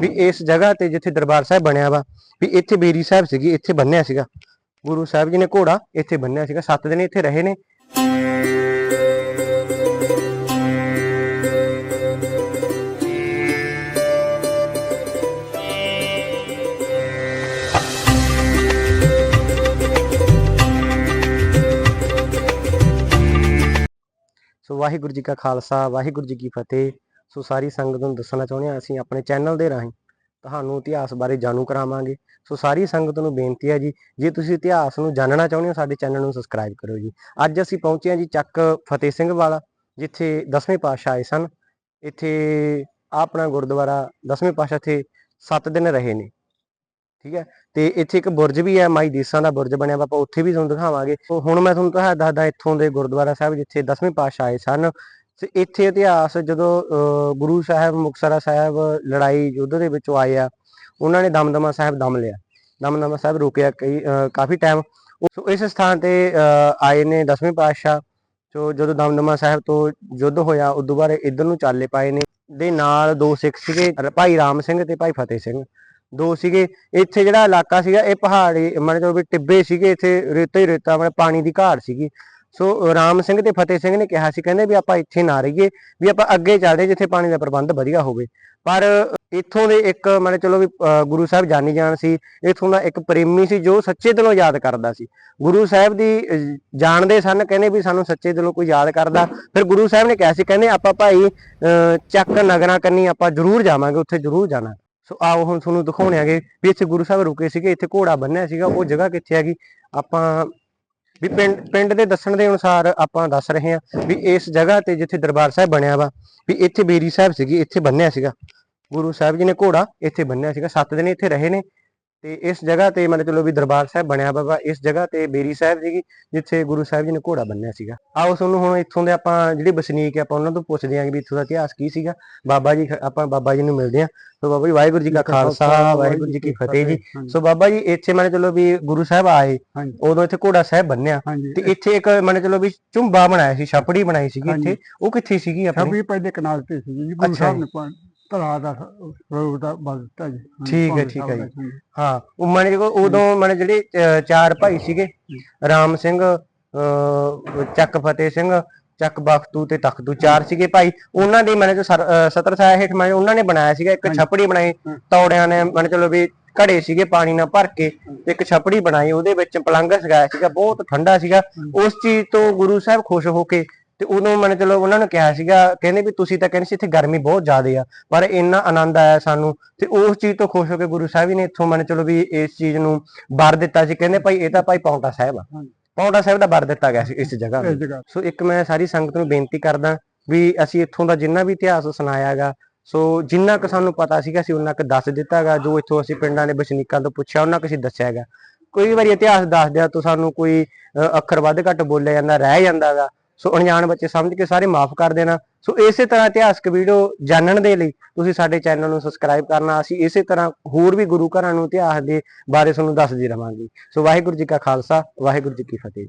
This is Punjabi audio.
ਵੀ ਇਸ ਜਗ੍ਹਾ ਤੇ ਜਿੱਥੇ ਦਰਬਾਰ ਸਾਹਿਬ ਬਣਿਆ ਵਾ, ਵੀ ਇੱਥੇ ਬੇਰੀ ਸਾਹਿਬ ਸੀਗੀ, ਇੱਥੇ ਬੰਨਿਆ ਸੀਗਾ। ਗੁਰੂ ਸਾਹਿਬ ਜੀ ਨੇ ਘੋੜਾ ਇੱਥੇ ਬੰਨਿਆ ਸੀਗਾ 7 ਦਿਨ ਇੱਥੇ ਰਹੇ ਨੇ। ਸੋ ਵਾਹਿਗੁਰੂ ਜੀ ਕਾ ਖਾਲਸਾ, ਵਾਹਿਗੁਰੂ ਜੀ ਕੀ ਫਤਿਹ। ਸੋ ਸਾਰੀ ਸੰਗਤ ਨੂੰ ਦੱਸਣਾ ਚਾਹੁੰਦੇ ਹਾਂ, ਅਸੀਂ ਆਪਣੇ ਚੈਨਲ ਦੇ ਰਾਹੀਂ ਤੁਹਾਨੂੰ ਇਤਿਹਾਸ ਬਾਰੇ ਜਾਣੂ ਕਰਾਵਾਂਗੇ। ਸੋ ਸਾਰੀ ਸੰਗਤ ਨੂੰ ਬੇਨਤੀ ਹੈ ਜੀ, ਜੇ ਤੁਸੀਂ ਇਤਿਹਾਸ ਨੂੰ ਜਾਣਨਾ ਚਾਹੁੰਦੇ ਹੋ, ਸਾਡੇ ਚੈਨਲ ਨੂੰ ਸਬਸਕ੍ਰਾਈਬ ਕਰੋ ਜੀ। ਅੱਜ ਅਸੀਂ ਪਹੁੰਚੇ ਹਾਂ ਜੀ ਚੱਕ ਫਤਿਹ ਸਿੰਘ ਵਾਲਾ, ਜਿੱਥੇ ਦਸਵੇਂ ਪਾਤਸ਼ਾਹ ਆਏ ਸਨ। ਇੱਥੇ ਆਪਣਾ ਗੁਰਦੁਆਰਾ ਦਸਵੇਂ ਪਾਤਸ਼ਾਹ ਇੱਥੇ 7 ਦਿਨ ਰਹੇ ਨੇ। ਠੀਕ ਹੈ? ਤੇ ਇੱਥੇ ਇੱਕ ਬੁਰਜ ਵੀ ਹੈ, ਮਾਈ ਦੇਸਾਂ ਦਾ ਬੁਰਜ ਬਣਿਆ ਵਾ, ਆਪਾਂ ਉੱਥੇ ਵੀ ਤੁਹਾਨੂੰ ਦਿਖਾਵਾਂਗੇ। ਸੋ ਹੁਣ ਮੈਂ ਤੁਹਾਨੂੰ ਤਾਂ ਦੱਸਦਾ ਇੱਥੋਂ ਦੇ ਗੁਰਦੁਆਰਾ ਸਾਹਿਬ, ਜਿੱਥੇ ਦਸਵੇਂ ਪਾਤਸ਼ਾਹ ਆਏ ਸਨ ਤੇ ਇੱਥੇ ਇਤਿਹਾਸ ਜਦੋਂ ਅਹ, ਗੁਰੂ ਸਾਹਿਬ ਮੁਕਤਸਰਾ ਸਾਹਿਬ ਲੜਾਈ ਯੁੱਧ ਦੇ ਵਿੱਚੋਂ ਆਏ ਆ ਉਹਨਾਂ ਨੇ ਦਮਦਮਾ ਸਾਹਿਬ ਦਮ ਲਿਆ। ਦਮਦਮਾ ਸਾਹਿਬ ਰੁਕਿਆ ਕਈ ਕਾਫੀ ਟਾਈਮ ਸੋ ਇਸ ਸਥਾਨ ਤੇ ਆਏ ਨੇ ਦਸਵੇਂ ਪਾਤਸ਼ਾਹ। ਸੋ ਜਦੋਂ ਦਮਦਮਾ ਸਾਹਿਬ ਤੋਂ ਯੁੱਧ ਹੋਇਆ ਉਦੋਂ ਬਾਅਦ ਇੱਧਰ ਨੂੰ ਚਾਲੇ ਪਾਏ ਨੇ। ਦੇ ਨਾਲ ਦੋ ਸਿੱਖ ਸੀਗੇ ਭਾਈ ਰਾਮ ਸਿੰਘ ਤੇ ਭਾਈ ਫਤਿਹ ਸਿੰਘ। ਦੋ ਸੀਗੇ। ਇੱਥੇ ਜਿਹੜਾ ਇਲਾਕਾ ਸੀਗਾ ਇਹ ਪਹਾੜੀ ਮਤਲਬ ਵੀ ਟਿੱਬੇ ਸੀਗੇ। ਇੱਥੇ ਰੇਤਾ ਹੀ ਰੇਤਾ ਮਤਲਬ ਪਾਣੀ ਦੀ ਘਾਟ ਸੀਗੀ। ਸੋ ਰਾਮ ਸਿੰਘ ਤੇ ਫਤਿਹ ਸਿੰਘ ਨੇ ਕਿਹਾ ਸੀ ਕਹਿੰਦੇ ਵੀ ਆਪਾਂ ਇੱਥੇ ਨਾ ਰਹੀਏ ਵੀ ਆਪਾਂ ਅੱਗੇ ਚੱਲਦੇ ਜਿੱਥੇ ਪਾਣੀ ਦਾ ਪ੍ਰਬੰਧ ਵਧੀਆ ਹੋਵੇ। ਪਰ ਇੱਥੋਂ ਦੇ ਇੱਕ ਮਤਲਬ ਚਲੋ ਵੀ ਗੁਰੂ ਸਾਹਿਬ ਜਾਣੀ ਜਾਣ ਸੀ ਇੱਥੋਂ ਦਾ ਇੱਕ ਪ੍ਰੇਮੀ ਸੀ ਜੋ ਸੱਚੇ ਦਿਲੋਂ ਯਾਦ ਕਰਦਾ ਸੀ। ਗੁਰੂ ਸਾਹਿਬ ਦੀ ਜਾਣਦੇ ਸਨ ਕਹਿੰਦੇ ਵੀ ਸਾਨੂੰ ਸੱਚੇ ਦਿਲੋਂ ਕੋਈ ਯਾਦ ਕਰਦਾ। ਫਿਰ ਗੁਰੂ ਸਾਹਿਬ ਨੇ ਕਿਹਾ ਸੀ ਕਹਿੰਦੇ ਆਪਾਂ ਭਾਈ ਅਹ, ਚੱਕ ਨਗਰਾਂ ਕੰਨੀ ਆਪਾਂ ਜ਼ਰੂਰ ਜਾਵਾਂਗੇ ਉੱਥੇ ਜ਼ਰੂਰ ਜਾਣਾ। ਸੋ ਆਓ ਹੁਣ ਤੁਹਾਨੂੰ ਦਿਖਾਉਣੇ ਆਗੇ ਵੀ ਇੱਥੇ ਗੁਰੂ ਸਾਹਿਬ ਰੁਕੇ ਸੀਗੇ ਇੱਥੇ ਘੋੜਾ ਬੰਨਿਆ ਸੀਗਾ ਉਹ ਜਗ੍ਹਾ ਕਿੱਥੇ ਹੈਗੀ? ਆਪਾਂ ਵੀ ਪਿੰਡ ਪਿੰਡ ਦੇ ਦੱਸਣ ਦੇ ਅਨੁਸਾਰ ਆਪਾਂ ਦੱਸ ਰਹੇ ਹਾਂ ਵੀ ਇਸ ਜਗ੍ਹਾ ਤੇ ਜਿੱਥੇ ਦਰਬਾਰ ਸਾਹਿਬ ਬਣਿਆ ਵਾ, ਵੀ ਇੱਥੇ ਬੇਰੀ ਸਾਹਿਬ ਸੀਗੀ, ਇੱਥੇ ਬੰਨਿਆ ਸੀਗਾ। ਗੁਰੂ ਸਾਹਿਬ ਜੀ ਨੇ ਘੋੜਾ ਇੱਥੇ ਬੰਨਿਆ ਸੀਗਾ 7 ਦਿਨ ਇੱਥੇ ਰਹੇ ਨੇ। ਤੇ ਇਸ ਜਗ੍ਹਾ ਤੇ ਮਤਲਬ ਚਲੋ ਵੀ ਦਰਬਾਰ ਸਾਹਿਬ ਬਣਿਆ ਵਾ ਇਸ ਜਗ੍ਹਾ ਤੇ ਬੇਰੀ ਸਾਹਿਬ ਸੀਗੀ ਜਿੱਥੇ ਗੁਰੂ ਸਾਹਿਬ ਜੀ ਨੇ ਘੋੜਾ ਬੰਨਿਆ ਸੀਗਾ। ਆਓ ਤੁਹਾਨੂੰ ਹੁਣ ਇੱਥੋਂ ਦੇ ਆਪਾਂ ਜਿਹੜੇ ਵਸਨੀਕ ਆ ਆਪਾਂ ਉਹਨਾਂ ਤੋਂ ਪੁੱਛਦੇ ਆਂ ਵੀ ਇੱਥੋਂ ਦਾ ਇਤਿਹਾਸ ਕੀ ਸੀਗਾ। ਬਾਬਾ ਜੀ ਆਪਾਂ ਬਾਬਾ ਜੀ ਨੂੰ ਮਿਲਦੇ ਆਂ। ਸੋ ਬਾਬਾ ਜੀ ਵਾਹਿਗੁਰੂ ਜੀ ਕਾ ਖਾਲਸਾ ਵਾਹਿਗੁਰੂ ਜੀ ਕੀ ਫਤਿਹ ਜੀ। ਸੋ ਬਾਬਾ ਜੀ ਇੱਥੇ ਮੰਨ ਚਲੋ ਵੀ ਗੁਰੂ ਸਾਹਿਬ ਆਏ। ਉਦੋਂ ਇੱਥੇ ਘੋੜਾ ਸਾਹਿਬ ਬੰਨਿਆ। ਤੇ ਇੱਥੇ ਇੱਕ ਮੰਨ ਚਲੋ ਵੀ ਝੁੰਬਾ ਬਣਾਇਆ ਸੀ ਛਪੜੀ ਬਣਾਈ ਸੀਗੀ। ਇੱਥੇ। ਉਹ ਕਿੱਥੇ ਸੀਗੀ ਆਪਣੀ? ਸਭੀ ਪਹਿਲੇ ਕਨਾਲ ਤੇ ਸੀ ਜੀ ਗੁਰੂ ਸਾਹਿਬ ਜੀ। ਨੇ ਤਲਾ ਦਾ ਰੋਗ ਦਾ ਬਦਲਤਾ ਜੀ। ਹਾਂਜੀ, ਠੀਕ ਹੈ, ਭਾਵੇਂ ਠੀਕ ਹੈ ਜੀ। ਹਾਂ ਉਹ ਮੰਨ ਕੋ ਉਦੋਂ ਮੰਨ ਜਿਹੜੇ ਚਾਰ ਭਾਈ ਸੀਗੇ ਰਾਮ ਸਿੰਘ ਚੱਕ ਫਤਿਹ ਸਿੰਘ ਚੱਕ ਬਖਤੂ ਤੇ ਤਖਤੂ ਚਾਰ ਸੀਗੇ ਭਾਈ। ਉਹਨਾਂ ਦੇ ਮੰਨ ਜੋ ਸਤਰ ਸਾਹਿਬ ਹੇਠ ਮੰਨ ਉਹਨਾਂ ਨੇ ਬਣਾਇਆ ਸੀਗਾ ਇੱਕ। ਛਪੜੀ ਬਣਾਈ। ਤੌੜਿਆਂ ਨੇ ਮੰਨ ਚਲੋ ਵੀ ਘੜੇ ਸੀਗੇ ਪਾਣੀ ਨਾਲ ਭਰ ਕੇ ਤੇ ਇੱਕ ਛਪੜੀ ਬਣਾਈ ਉਹਦੇ ਵਿੱਚ ਪਲੰਗ ਸਗਾਇਆ ਸੀਗਾ ਬਹੁਤ ਠੰਡਾ ਸੀਗਾ। ਉਸ ਚੀਜ਼ ਤੋਂ ਗੁਰੂ ਸਾਹਿਬ ਖੁਸ਼ ਹੋ ਕੇ ਤੇ ਉਦੋਂ ਮੰਨ ਚਲੋ ਉਹਨਾਂ ਨੂੰ ਕਿਹਾ ਸੀਗਾ ਕਹਿੰਦੇ ਵੀ ਤੁਸੀਂ ਤਾਂ ਕਹਿੰਦੇ ਸੀ ਇੱਥੇ ਗਰਮੀ ਬਹੁਤ ਜ਼ਿਆਦਾ ਆ ਪਰ ਇੰਨਾ ਆਨੰਦ ਆਇਆ ਸਾਨੂੰ ਤੇ ਉਸ ਚੀਜ਼ ਤੋਂ ਖੁਸ਼ ਹੋ ਕੇ ਗੁਰੂ ਸਾਹਿਬ ਜੀ ਨੇ ਇੱਥੋਂ ਮੰਨ ਚਲੋ ਵੀ ਇਸ ਚੀਜ਼ ਨੂੰ ਵਰ ਦਿੱਤਾ ਸੀ ਕਹਿੰਦੇ ਭਾਈ ਇਹ ਤਾਂ ਭਾਈ ਪੌਂਟਾ ਸਾਹਿਬ ਆ। ਪੌਂਟਾ ਸਾਹਿਬ ਦਾ ਵਰ ਦਿੱਤਾ ਗਿਆ ਸੀ ਇਸ ਜਗ੍ਹਾ ਸੋ ਇੱਕ ਮੈਂ ਸਾਰੀ ਸੰਗਤ ਨੂੰ ਬੇਨਤੀ ਕਰਦਾ ਵੀ ਅਸੀਂ ਇੱਥੋਂ ਦਾ ਜਿੰਨਾ ਵੀ ਇਤਿਹਾਸ ਸੁਣਾਇਆਗਾ ਸੋ ਜਿੰਨਾ ਕੁ ਸਾਨੂੰ ਪਤਾ ਸੀਗਾ ਅਸੀਂ ਉਹਨਾਂ ਕੁ ਦੱਸ ਦਿੱਤਾਗਾ ਜੋ ਇੱਥੋਂ ਅਸੀਂ ਪਿੰਡਾਂ ਦੇ ਵਸਨੀਕਾਂ ਤੋਂ ਪੁੱਛਿਆ ਉਹਨਾਂ ਕੁ ਅਸੀਂ ਦੱਸਿਆਗਾ। ਕੋਈ ਵਾਰੀ ਇਤਿਹਾਸ ਦੱਸਦਿਆਂ ਤੋਂ ਸਾਨੂੰ ਕੋਈ ਅੱਖਰ ਵੱਧ ਘੱਟ ਬੋਲਿਆ ਜਾਂਦਾ ਰਹਿ ਜਾਂਦਾਗਾ ਸੋ ਅਣਜਾਣ ਬੱਚੇ ਸਮਝ ਕੇ ਸਾਰੇ ਮਾਫ ਕਰ ਦੇਣਾ। ਸੋ ਇਸੇ ਤਰ੍ਹਾਂ ਇਤਿਹਾਸਕ ਵੀਡੀਓ ਜਾਣਨ ਦੇ ਲਈ ਤੁਸੀਂ ਸਾਡੇ ਚੈਨਲ ਨੂੰ ਸਬਸਕ੍ਰਾਈਬ ਕਰਨਾ। ਅਸੀਂ ਇਸੇ ਤਰ੍ਹਾਂ ਹੋਰ ਵੀ ਗੁਰੂ ਘਰਾਂ ਨੂੰ ਇਤਿਹਾਸ ਦੇ ਬਾਰੇ ਤੁਹਾਨੂੰ ਦੱਸਦੇ ਰਵਾਂਗੇ। ਸੋ ਵਾਹਿਗੁਰੂ ਜੀ ਕਾ ਖਾਲਸਾ, ਵਾਹਿਗੁਰੂ ਜੀ ਕੀ ਫਤਿਹ।